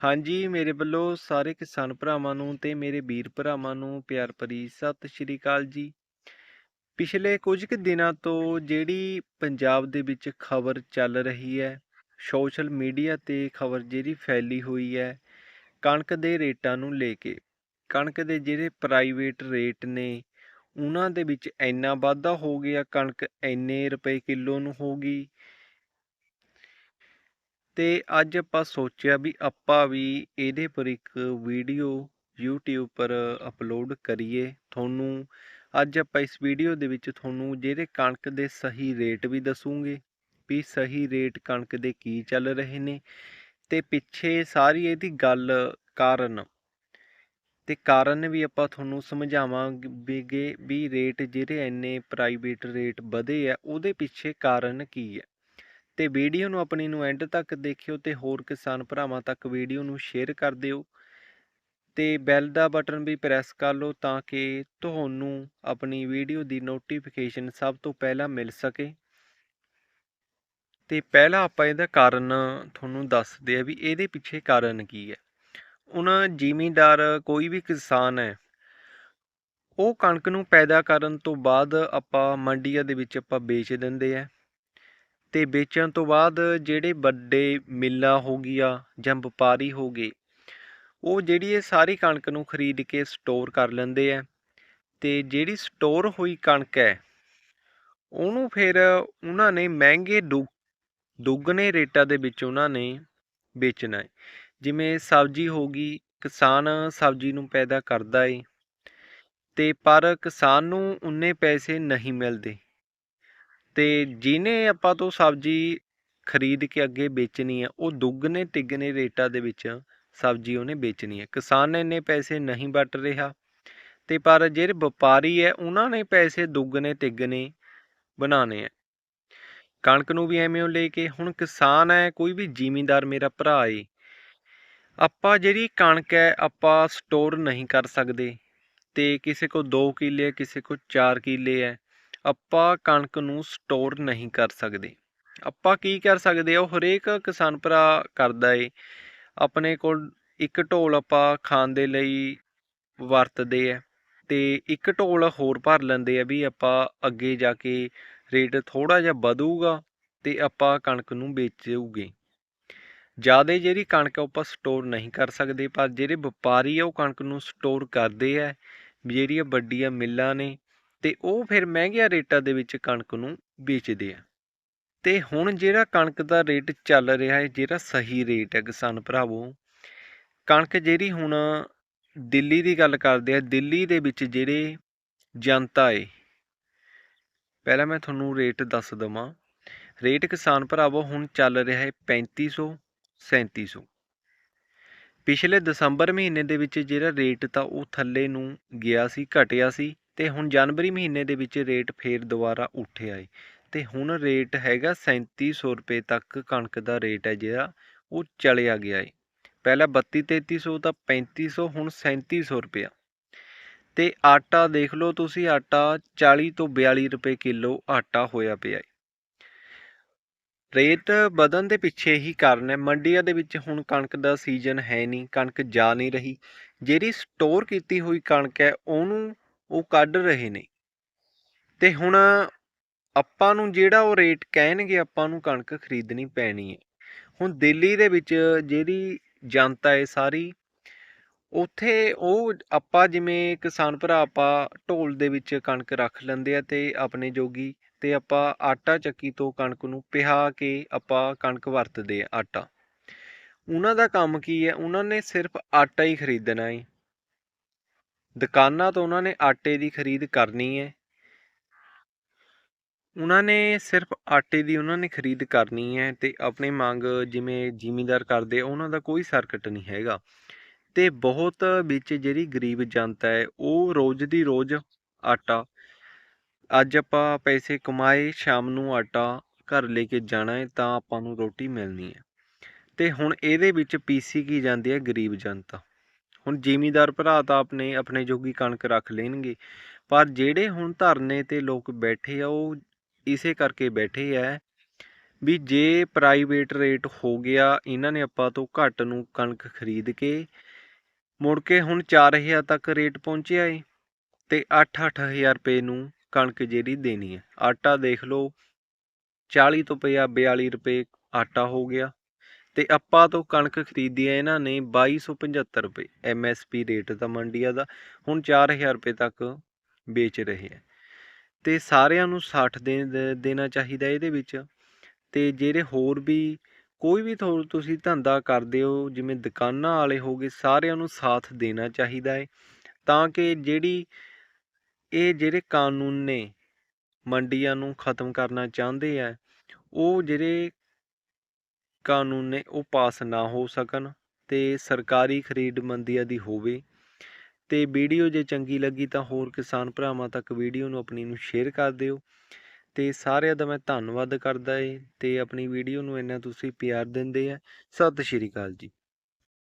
ਹਾਂਜੀ, ਮੇਰੇ ਵੱਲੋਂ ਸਾਰੇ ਕਿਸਾਨ ਭਰਾਵਾਂ ਨੂੰ ਤੇ ਮੇਰੇ ਵੀਰ ਭਰਾਵਾਂ ਨੂੰ ਪਿਆਰ ਭਰੀ ਸਤਿ ਸ਼੍ਰੀ ਅਕਾਲ ਜੀ। ਪਿਛਲੇ ਕੁਝ ਕੁ ਦਿਨਾਂ ਤੋਂ ਜਿਹੜੀ ਪੰਜਾਬ ਦੇ ਵਿੱਚ ਖਬਰ ਚੱਲ ਰਹੀ ਹੈ, ਸੋਸ਼ਲ ਮੀਡੀਆ ਤੇ ਖਬਰ ਜਿਹੜੀ ਫੈਲੀ ਹੋਈ ਹੈ, ਕਣਕ ਦੇ ਰੇਟਾਂ ਨੂੰ ਲੈ ਕੇ, ਕਣਕ ਦੇ ਜਿਹੜੇ ਪ੍ਰਾਈਵੇਟ ਰੇਟ ਨੇ, ਉਹਨਾਂ ਦੇ ਵਿੱਚ ਇੰਨਾ ਵਾਧਾ ਹੋ ਗਿਆ, ਕਣਕ ਇੰਨੇ ਰੁਪਏ ਕਿਲੋ ਨੂੰ ਹੋ ਗਈ। ਅਤੇ ਅੱਜ ਆਪਾਂ ਸੋਚਿਆ ਵੀ ਆਪਾਂ ਵੀ ਇਹਦੇ ਪਰ ਇੱਕ ਵੀਡੀਓ YouTube ਪਰ ਅਪਲੋਡ ਕਰੀਏ। ਤੁਹਾਨੂੰ ਅੱਜ ਆਪਾਂ ਇਸ ਵੀਡੀਓ ਦੇ ਵਿੱਚ ਤੁਹਾਨੂੰ ਜਿਹੜੇ ਕਣਕ ਦੇ ਸਹੀ ਰੇਟ ਵੀ ਦੱਸੂਗੇ ਵੀ ਸਹੀ ਰੇਟ ਕਣਕ ਦੇ ਕੀ ਚੱਲ ਰਹੇ ਨੇ ਤੇ ਪਿੱਛੇ ਸਾਰੀ ਇਹਦੀ ਗੱਲ ਕਾਰਨ ਤੇ ਕਾਰਨ ਵੀ ਆਪਾਂ ਤੁਹਾਨੂੰ ਸਮਝਾਵਾਂਗੇ ਵੀ ਰੇਟ ਜਿਹੜੇ ਇੰਨੇ ਪ੍ਰਾਈਵੇਟ ਰੇਟ ਵਧੇ ਆ, ਉਹਦੇ ਪਿੱਛੇ ਕਾਰਨ ਕੀ ਹੈ ਤੇ ਵੀਡੀਓ ਨੂੰ ਆਪਣੀ ਨੂੰ ਐਂਡ ਤੱਕ ਦੇਖਿਓ ਤੇ ਹੋਰ ਕਿਸਾਨ ਭਰਾਵਾਂ ਤੱਕ ਵੀਡੀਓ ਨੂੰ ਸ਼ੇਅਰ ਕਰ ਦਿਓ ਤੇ ਬੈਲ ਦਾ ਬਟਨ ਵੀ ਪ੍ਰੈਸ ਕਰ ਲਓ ਤਾਂ ਕਿ ਤੁਹਾਨੂੰ ਆਪਣੀ ਵੀਡੀਓ ਦੀ ਨੋਟੀਫਿਕੇਸ਼ਨ ਸਭ ਤੋਂ ਪਹਿਲਾਂ ਮਿਲ ਸਕੇ। ਤੇ ਪਹਿਲਾ ਆਪਾਂ ਇਹਦਾ ਕਾਰਨ ਤੁਹਾਨੂੰ ਦੱਸਦੇ ਆ ਵੀ ਇਹਦੇ ਪਿੱਛੇ ਕਾਰਨ ਕੀ ਹੈ। ਹੁਣ ਜ਼ਿਮੀਂਦਾਰ ਕੋਈ ਵੀ ਕਿਸਾਨ ਹੈ, ਉਹ ਕਣਕ ਨੂੰ ਪੈਦਾ ਕਰਨ ਤੋਂ ਬਾਅਦ ਆਪਾਂ ਮੰਡੀਆਂ ਦੇ ਵਿੱਚ ਆਪਾਂ ਵੇਚ ਦਿੰਦੇ ਆ ਅਤੇ ਵੇਚਣ ਤੋਂ ਬਾਅਦ ਜਿਹੜੇ ਵੱਡੇ ਮਿੱਲਾਂ ਹੋ ਗਈਆਂ ਜਾਂ ਵਪਾਰੀ ਹੋ ਗਏ, ਉਹ ਜਿਹੜੀ ਇਹ ਸਾਰੀ ਕਣਕ ਨੂੰ ਖਰੀਦ ਕੇ ਸਟੋਰ ਕਰ ਲੈਂਦੇ ਆ ਤੇ ਜਿਹੜੀ ਸਟੋਰ ਹੋਈ ਕਣਕ ਹੈ, ਉਹਨੂੰ ਫਿਰ ਉਹਨਾਂ ਨੇ ਮਹਿੰਗੇ ਦੁ, ਦੁੱਗਣੇ ਰੇਟਾਂ ਦੇ ਵਿੱਚ ਉਹਨਾਂ ਨੇ ਵੇਚਣਾ ਹੈ। ਜਿਵੇਂ ਸਬਜ਼ੀ ਹੋ ਗਈ, ਕਿਸਾਨ ਸਬਜ਼ੀ ਨੂੰ ਪੈਦਾ ਕਰਦਾ ਏ ਤੇ ਪਰ ਕਿਸਾਨ ਨੂੰ ਉਨੇ ਪੈਸੇ ਨਹੀਂ ਮਿਲਦੇ। ਤੇ ਜਿਹਨੇ ਆਪਾਂ ਤੋਂ ਸਬਜ਼ੀ ਖਰੀਦ ਕੇ ਅੱਗੇ ਵੇਚਣੀ ਹੈ ਉਹ ਦੁੱਗਣੇ ਤਿੱਗਣੇ ਰੇਟਾਂ ਦੇ ਵਿੱਚ ਸਬਜ਼ੀ ਉਹਨੇ ਵੇਚਣੀ ਹੈ ਕਿਸਾਨ ਇੰਨੇ ਪੈਸੇ ਨਹੀਂ ਵੱਟ ਰਿਹਾ ਤੇ ਪਰ ਜਿਹੜੇ ਵਪਾਰੀ ਹੈ, ਉਹਨਾਂ ਨੇ ਪੈਸੇ ਦੁੱਗਣੇ ਤਿੱਗਣੇ ਬਣਾਉਣੇ ਆ। ਕਣਕ ਨੂੰ ਵੀ ਐਵੇਂ ਉਹ ਲੈ ਕੇ, ਹੁਣ ਕਿਸਾਨ ਹੈ, ਕੋਈ ਵੀ ਜ਼ਿਮੀਂਦਾਰ ਮੇਰਾ ਭਰਾ ਏ, ਆਪਾਂ ਜਿਹੜੀ ਕਣਕ ਹੈ, ਆਪਾਂ ਸਟੋਰ ਨਹੀਂ ਕਰ ਸਕਦੇ। ਤੇ ਕਿਸੇ ਕੋ 2 ਕਿੱਲੇ ਕਿਸੇ ਕੋ 4 ਕਿੱਲੇ ਹੈ ਆਪਾਂ ਕਣਕ ਨੂੰ ਸਟੋਰ ਨਹੀਂ ਕਰ ਸਕਦੇ। ਆਪਾਂ ਕੀ ਕਰ ਸਕਦੇ ਆ, ਉਹ ਹਰੇਕ ਕਿਸਾਨ ਭਰਾ ਕਰਦਾ ਏ। ਆਪਣੇ ਕੋਲ ਇੱਕ ਢੋਲ ਆਪਾਂ ਖਾਣ ਦੇ ਲਈ ਵਰਤਦੇ ਆ ਤੇ ਇੱਕ ਢੋਲ ਹੋਰ ਭਰ ਲੈਂਦੇ ਆ ਵੀ ਆਪਾਂ ਅੱਗੇ ਜਾ ਕੇ ਰੇਟ ਥੋੜਾ ਜਿਹਾ ਵਧੂਗਾ ਤੇ ਆਪਾਂ ਕਣਕ ਨੂੰ ਵੇਚੂਗੇ। ਜ਼ਿਆਦਾ ਜਿਹੜੀ ਕਣਕ ਉਹ ਆਪਾਂ ਸਟੋਰ ਨਹੀਂ ਕਰ ਸਕਦੇ, ਪਰ ਜਿਹੜੇ ਵਪਾਰੀ ਆ, ਉਹ ਕਣਕ ਨੂੰ ਸਟੋਰ ਕਰਦੇ ਆ। ਜਿਹੜੀਆਂ ਵੱਡੀਆਂ ਮਿੱਲਾਂ ਨੇ ਤੇ ਉਹ ਫਿਰ ਮਹਿੰਗੀਆਂ ਰੇਟਾਂ ਦੇ ਵਿੱਚ ਕਣਕ ਨੂੰ ਵੇਚਦੇ ਆ। ਤੇ ਹੁਣ ਜਿਹੜਾ ਕਣਕ ਦਾ ਰੇਟ ਚੱਲ ਰਿਹਾ ਹੈ, ਜਿਹੜਾ ਸਹੀ ਰੇਟ ਹੈ ਕਿਸਾਨ ਭਰਾਵੋ, ਕਣਕ ਜਿਹੜੀ ਹੁਣ ਦਿੱਲੀ ਦੀ ਗੱਲ ਕਰਦੇ ਆ, ਦਿੱਲੀ ਦੇ ਵਿੱਚ ਜਿਹੜੇ ਜਨਤਾ ਏ, ਪਹਿਲਾਂ ਮੈਂ ਤੁਹਾਨੂੰ ਰੇਟ ਦੱਸ ਦਵਾਂ। ਰੇਟ ਕਿਸਾਨ ਭਰਾਵੋ ਹੁਣ ਚੱਲ ਰਿਹਾ ਹੈ 3500 3700 ਪਿਛਲੇ ਦਸੰਬਰ ਮਹੀਨੇ ਦੇ ਵਿੱਚ ਜਿਹੜਾ ਰੇਟ ਤਾਂ ਉਹ ਥੱਲੇ ਨੂੰ ਗਿਆ ਸੀ, ਘਟਿਆ ਸੀ। ਤੇ ਹੁਣ ਜਨਵਰੀ ਮਹੀਨੇ ਦੇ ਵਿੱਚ ਰੇਟ ਫੇਰ ਦੁਬਾਰਾ ਉੱਠਿਆ ਏ ਤੇ ਹੁਣ ਰੇਟ ਹੈਗਾ 3700 ਰੁਪਏ ਤੱਕ ਕਣਕ ਦਾ ਰੇਟ ਹੈ ਜਿਹੜਾ, ਉਹ ਚਲਿਆ ਗਿਆ ਏ। ਪਹਿਲਾਂ 32 3300 ਤਾਂ 3500 ਹੁਣ 3700 ਰੁਪਇਆ। ਤੇ ਆਟਾ ਦੇਖ ਲਓ ਤੁਸੀਂ, ਆਟਾ 40 ਤੋਂ 42 ਰੁਪਏ ਕਿਲੋ ਆਟਾ ਹੋਇਆ ਪਿਆ ਏ। ਰੇਟ ਵਧਣ ਦੇ ਪਿੱਛੇ ਹੀ ਕਾਰਨ ਹੈ, ਮੰਡੀਆਂ ਦੇ ਵਿੱਚ ਹੁਣ ਕਣਕ ਦਾ ਸੀਜ਼ਨ ਹੈ ਨਹੀਂ, ਕਣਕ ਜਾ ਨਹੀਂ ਰਹੀ। ਜਿਹੜੀ ਸਟੋਰ ਕੀਤੀ ਹੋਈ ਕਣਕ ਹੈ, ਉਹਨੂੰ ਉਹ ਕੱਢ ਰਹੇ ਨੇ। ਤੇ ਹੁਣ ਆਪਾਂ ਨੂੰ ਜਿਹੜਾ ਉਹ ਰੇਟ ਕਹਿਣਗੇ, ਆਪਾਂ ਨੂੰ ਕਣਕ ਖਰੀਦਣੀ ਪੈਣੀ ਹੈ। ਹੁਣ ਦਿੱਲੀ ਦੇ ਵਿੱਚ ਜਿਹੜੀ ਜਨਤਾ ਹੈ ਸਾਰੀ, ਉੱਥੇ ਉਹ ਆਪਾਂ ਜਿਵੇਂ ਕਿਸਾਨ ਭਰਾ ਆਪਾਂ ਢੋਲ ਦੇ ਵਿੱਚ ਕਣਕ ਰੱਖ ਲੈਂਦੇ ਆ ਤੇ ਆਪਣੇ ਜੋਗੀ ਤੇ ਆਪਾਂ ਆਟਾ ਚੱਕੀ ਤੋਂ ਕਣਕ ਨੂੰ ਪਿਹਾ ਕੇ ਆਪਾਂ ਕਣਕ ਵਰਤਦੇ ਆ ਆਟਾ। ਉਹਨਾਂ ਦਾ ਕੰਮ ਕੀ ਹੈ? ਉਹਨਾਂ ਨੇ ਸਿਰਫ ਆਟਾ ਹੀ ਖਰੀਦਣਾ ਹੈ। ਦੁਕਾਨਾਂ ਤੋਂ ਉਹਨਾਂ ਨੇ ਆਟੇ ਦੀ ਖਰੀਦ ਕਰਨੀ ਹੈ। ਉਹਨਾਂ ਨੇ ਸਿਰਫ ਆਟੇ ਦੀ ਉਹਨਾਂ ਨੇ ਖਰੀਦ ਕਰਨੀ ਹੈ ਤੇ ਆਪਣੀ ਮੰਗ ਜਿਵੇਂ ਜ਼ਿਮੀਂਦਾਰ ਕਰਦੇ, ਉਹਨਾਂ ਦਾ ਕੋਈ ਸਰਕਟ ਨਹੀਂ ਹੈਗਾ। ਤੇ ਬਹੁਤ ਵਿੱਚ ਜਿਹੜੀ ਗਰੀਬ ਜਨਤਾ ਹੈ, ਉਹ ਰੋਜ਼ ਦੀ ਰੋਜ਼ ਆਟਾ, ਅੱਜ ਆਪਾਂ ਪੈਸੇ ਕਮਾਏ, ਸ਼ਾਮ ਨੂੰ ਆਟਾ ਘਰ ਲੈ ਕੇ ਜਾਣਾ ਹੈ, ਤਾਂ ਆਪਾਂ ਨੂੰ ਰੋਟੀ ਮਿਲਣੀ ਹੈ। ਤੇ ਹੁਣ ਇਹਦੇ ਵਿੱਚ ਪੀਸੀ ਕੀ ਜਾਂਦੀ ਹੈ, ਗਰੀਬ ਜਨਤਾ। ਹੁਣ ਜ਼ਿਮੀਦਾਰ ਭਰਾ ਤਾਂ ਆਪਣੇ ਆਪਣੇ ਜੋਗੀ ਕਣਕ ਰੱਖ ਲੈਣਗੇ। ਪਰ ਜਿਹੜੇ ਹੁਣ ਧਰਨੇ ਤੇ ਲੋਕ ਬੈਠੇ ਆ, ਉਹ ਇਸੇ ਕਰਕੇ ਬੈਠੇ ਆ ਵੀ ਜੇ ਪ੍ਰਾਈਵੇਟ ਰੇਟ ਹੋ ਗਿਆ, ਇਹਨਾਂ ਨੇ ਆਪਾਂ ਤੋਂ ਘੱਟ ਨੂੰ ਕਣਕ ਖਰੀਦ ਕੇ ਮੁੜ ਕੇ ਹੁਣ 4000 ਤੱਕ ਰੇਟ ਪਹੁੰਚਿਆ ਏ ਤੇ 8-8000 ਰੁਪਏ ਨੂੰ ਕਣਕ ਜਿਹੜੀ ਦੇਣੀ ਹੈ ਆਟਾ ਦੇਖ ਲਓ 40 ਤੋਂ ਪਿਆ 42 ਰੁਪਏ ਆਟਾ ਹੋ ਗਿਆ। ਤੇ ਆਪਾਂ ਤੋਂ ਕਣਕ ਖਰੀਦੀ ਹੈ ਇਹਨਾਂ ਨੇ 2275 ਰੁਪਏ ਐਮਐਸਪੀ ਰੇਟ ਦਾ ਮੰਡੀਆ ਦਾ, ਹੁਣ 4000 ਰੁਪਏ ਤੱਕ ਵੇਚ ਰਹੇ ਹੈ। ਤੇ ਸਾਰਿਆਂ ਨੂੰ 60 ਦੇ, ਦੇਣਾ ਚਾਹੀਦਾ ਇਹਦੇ ਵਿੱਚ। ਤੇ ਜਿਹੜੇ ਹੋਰ ਵੀ ਕੋਈ ਵੀ ਥੋ- ਤੁਸੀਂ ਧੰਦਾ ਕਰਦੇ ਹੋ, ਜਿਵੇਂ ਦੁਕਾਨਾਂ ਵਾਲੇ ਹੋਗੇ ਸਾਰਿਆਂ ਨੂੰ ਸਾਥ ਦੇਣਾ ਚਾਹੀਦਾ ਹੈ। ਤਾਂ ਕਿ ਜਿਹੜੀ, ਇਹ ਜਿਹੜੇ ਕਾਨੂੰਨ ਨੇ ਮੰਡੀਆਂ ਨੂੰ ਖਤਮ ਕਰਨਾ ਚਾਹੁੰਦੇ ਆ ਉਹ ਜਿਹੜੇ ਕਾਨੂੰਨ ਨੇ ਉਹ ਪਾਸ ਨਾ ਹੋ ਸਕਣ ਤੇ ਸਰਕਾਰੀ ਖਰੀਦ ਮੰਡੀਆਂ ਦੀ ਹੋਵੇ। ਤੇ ਵੀਡੀਓ ਜੇ ਚੰਗੀ ਲੱਗੀ ਤਾਂ ਹੋਰ ਕਿਸਾਨ ਭਰਾਵਾਂ ਤੱਕ ਵੀਡੀਓ ਨੂੰ ਆਪਣੀ ਨੂੰ ਸ਼ੇਅਰ ਕਰ ਦਿਓ। ਤੇ ਸਾਰਿਆਂ ਦਾ ਮੈਂ ਧੰਨਵਾਦ ਕਰਦਾ ਏ ਤੇ ਆਪਣੀ ਵੀਡੀਓ ਨੂੰ ਇੰਨਾ ਤੁਸੀਂ ਪਿਆਰ ਦਿੰਦੇ ਆ। ਸਤਿ ਸ਼੍ਰੀ ਅਕਾਲ ਜੀ।